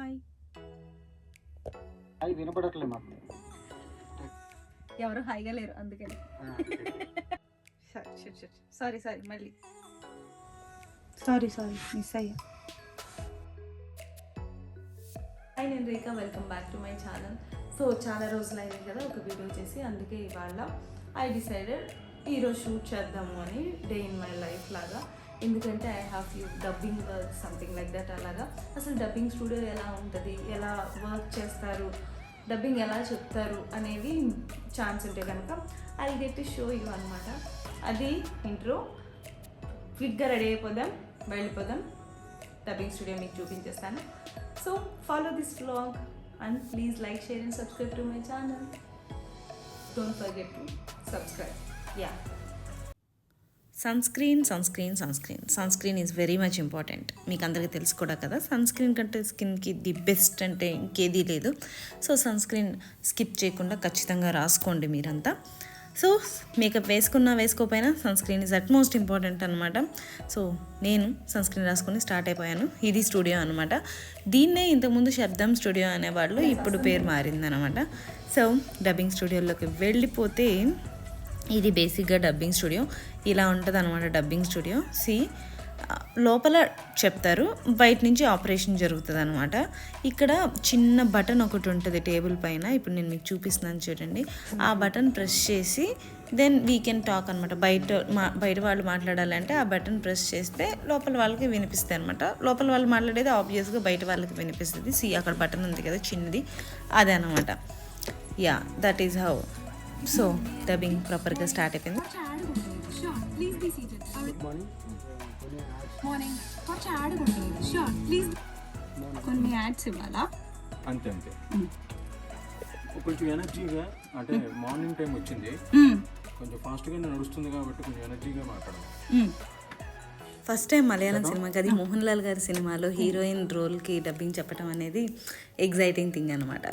Hi. అది వినపడట్లే మాకు. ఎవరు హాయిగా లేరు అందుకని ఆ, సరే సరే సరే సారీ సారీ మళ్ళీ. సారీ సారీ మిస్ అయ్యా. హాయ్ నేను Rekha. Welcome back to my channel. So చాలా రోజులు అయింది కదా ఒక వీడియో చేసి అందుకే ఇవాళ ఐ డిసైడెడ్ ఈరోజు షూట్ చేద్దాము అని డే ఇన్ మై లైఫ్ లాగా. ఎందుకంటే I have you dubbing work something like that అలాగా. అసలు డబ్బింగ్ స్టూడియో ఎలా ఉంటుంది? ఎలా వర్క్ చేస్తారు? డబ్బింగ్ ఎలా చెప్తారు? అనేవి ఛాన్స్ ఉంటే కనుక I get to show you అనమాట అది ఇంట్రో క్విక్గా రెడీ అయిపోదాం. వెళ్ళిపోదాం. డబ్బింగ్ స్టూడియో మీకు చూపించేస్తాను. So follow this blog and please like share and subscribe to my channel don't forget to subscribe yeah sunscreen sunscreen sunscreen sunscreen is very much important మీకు అందరికీ తెలుసు కూడా కదా సన్ స్క్రీన్ కంటే స్కిన్కి ది బెస్ట్ అంటే ఇంకేదీ లేదు. సో సన్ స్క్రీన్ స్కిప్ చేయకుండా ఖచ్చితంగా రాసుకోండి మీరంతా. సో మేకప్ వేసుకున్నా వేసుకోకపోయినా sunscreen is at most important అనమాట సో నేను సన్ స్క్రీన్ రాసుకొని స్టార్ట్ అయిపోయాను. ఇది స్టూడియో అనమాట దీన్నే ఇంతకుముందు శబ్దం స్టూడియో అనేవాళ్ళు ఇప్పుడు పేరు మారిందనమాట సో డబ్బింగ్ స్టూడియోలోకి వెళ్ళిపోతే ఇది బేసిక్గా డబ్బింగ్ స్టూడియో. ఇలా ఉంటుంది అనమాట డబ్బింగ్ స్టూడియో. సి లోపల చెప్తారు బయట నుంచి ఆపరేషన్ జరుగుతుంది అనమాట ఇక్కడ చిన్న బటన్ ఒకటి ఉంటుంది టేబుల్ పైన. ఇప్పుడు నేను మీకు చూపిస్తున్నాను చూడండి. ఆ బటన్ ప్రెస్ చేసి దెన్ వీ కెన్ టాక్ అనమాట బయట మా బయట వాళ్ళు మాట్లాడాలంటే ఆ బటన్ ప్రెస్ చేస్తే లోపల వాళ్ళకి వినిపిస్తాయి అనమాట లోపల వాళ్ళు మాట్లాడేది ఆబ్వియస్గా బయట వాళ్ళకి వినిపిస్తుంది. సి అక్కడ బటన్ ఉంది కదా చిన్నది. అదే అనమాట yeah that is how. So dubbing ప్రాపర్గా స్టార్ట్ అయిపోయింది. కొన్ని యాడ్స్ ఇవ్వాలా అంతే అంతే కొంచెం ఎనర్జీగా అంటే మార్నింగ్ టైం వచ్చింది. కొంచెం ఫాస్ట్గా నడుస్తుంది కాబట్టి కొంచెం ఎనర్జీగా మాట్లాడాలి ఫస్ట్ టైం మలయాళం సినిమాకి అది మోహన్ లాల్ గారి సినిమాలో హీరోయిన్ రోల్కి డబ్బింగ్ చెప్పడం అనేది ఎగ్జైటింగ్ థింగ్ అనమాట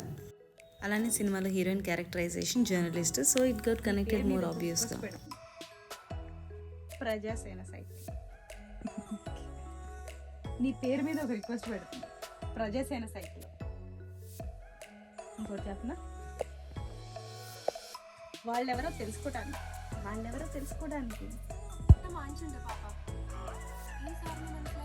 అలానే సినిమాలో heroine characterization journalist. So it got connected more ఆబ్వియస్గా. ప్రజాసేన సైట్ నీ పేరు మీద ఒక రిక్వెస్ట్ పెడుతుంది ప్రజాసేన సైట్లో ఇంకోటి చెప్పనా? వాళ్ళెవరో తెలుసుకోవడానికి వాళ్ళెవరో తెలుసుకోవడానికి మంచిగా పాప. ఈసారి మనసులో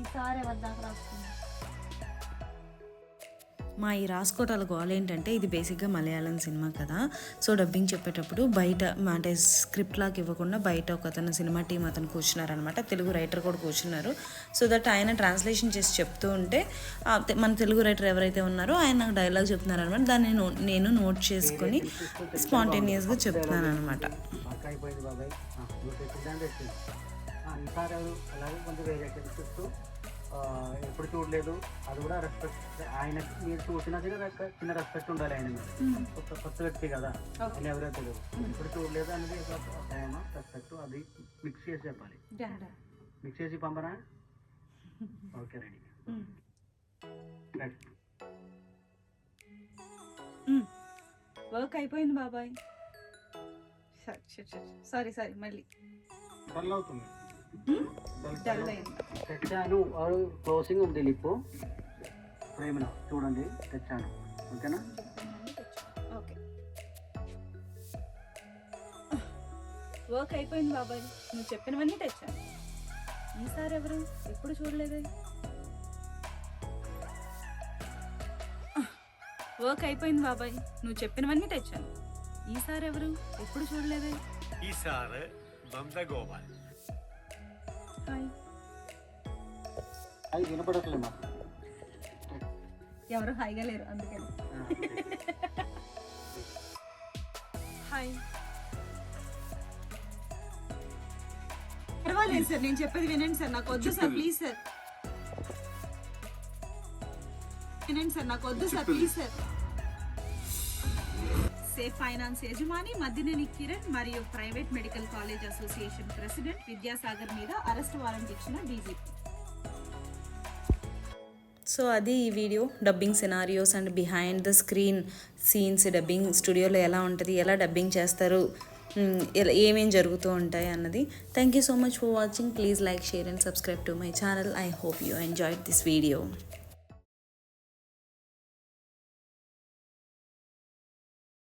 ఈసారి ఎవరి దాకా రాస్తుంది మా ఈ రాసుకోటాల గోల్ ఏంటంటే ఇది బేసిక్గా మలయాళం సినిమా కదా. సో డబ్బింగ్ చెప్పేటప్పుడు బయట అంటే స్క్రిప్ట్ లాగా ఇవ్వకుండా బయట ఒక అతను సినిమా టీం అతను కూర్చున్నారనమాట. తెలుగు రైటర్ కూడా కూర్చున్నారు. సో దట్ ఆయన ట్రాన్స్లేషన్ చేసి చెప్తూ ఉంటే మన తెలుగు రైటర్ ఎవరైతే ఉన్నారో ఆయన నాకు డైలాగ్ చెప్తున్నారనమాట. దాన్ని నో- నేను నోట్ చేసుకొని స్పాంటేనియస్గా చెప్తున్నాను అనమాట అలాగే కొంచెం వేరే చూస్తూ. ఎప్పుడు చూడలేదు. అది కూడా రెస్పెక్ట్ ఆయనకి మీరు చూసినా సరే చిన్న రెస్పెక్ట్ ఉండాలి ఆయన మీద కొత్త కొత్త వ్యక్తి కదా. ఆయన ఎవరో తెలియదు. ఎప్పుడు చూడలేదు అనేది ప్రేమ రెస్పెక్ట్ అది మిక్స్ చేసి చెప్పాలి. మిక్స్ చేసి పంపనా ఓకే రెడీ. రైట్ వర్క్ అయిపోయింది బాబాయ్. సరే సరే మళ్ళీ. అవుతుంది. తెచ్చాను. క్లోజింగ్ ఉంది లిప్పు. ప్రేమలో చూడండి తెచ్చాను. ఓకేనా? వర్క్ అయిపోయింది బాబాయ్. నువ్వు చెప్పినవన్నీ తెచ్చాను. ఈసారి ఎవరు? ఎప్పుడు చూడలేదు? వర్క్ అయిపోయింది బాబాయ్. నువ్వు చెప్పినవన్నీ తెచ్చాను. ఈసారి ఎవరు? ఎప్పుడు చూడలేదు? ఈసారి బంద గోపాల్ అది ఎవరు హాయిగా లేరు అందుకని హాయ్. పర్వాలేదు సార్ నేను చెప్పేది వినండి సార్ నాకు వద్దు సార్ ప్లీజ్ సార్. వినండి సార్ నాకు వద్దు sir please sir. Safe finance యజమాని మద్దినేని కిరణ్ మరియు private medical college association president Vidyasagar మీద అరెస్ట్ వారెంట్ ఇచ్చిన డీజీపీ. సో అది ఈ video. Dubbing scenarios and behind the screen scenes dubbing స్టూడియోలో ఎలా ఉంటుంది ఎలా డబ్బింగ్ చేస్తారు ఎలా ఇలా ఏమేం జరుగుతూ ఉంటాయి అన్నది. Thank you so much for watching please like share and subscribe to my channel I hope you enjoy this video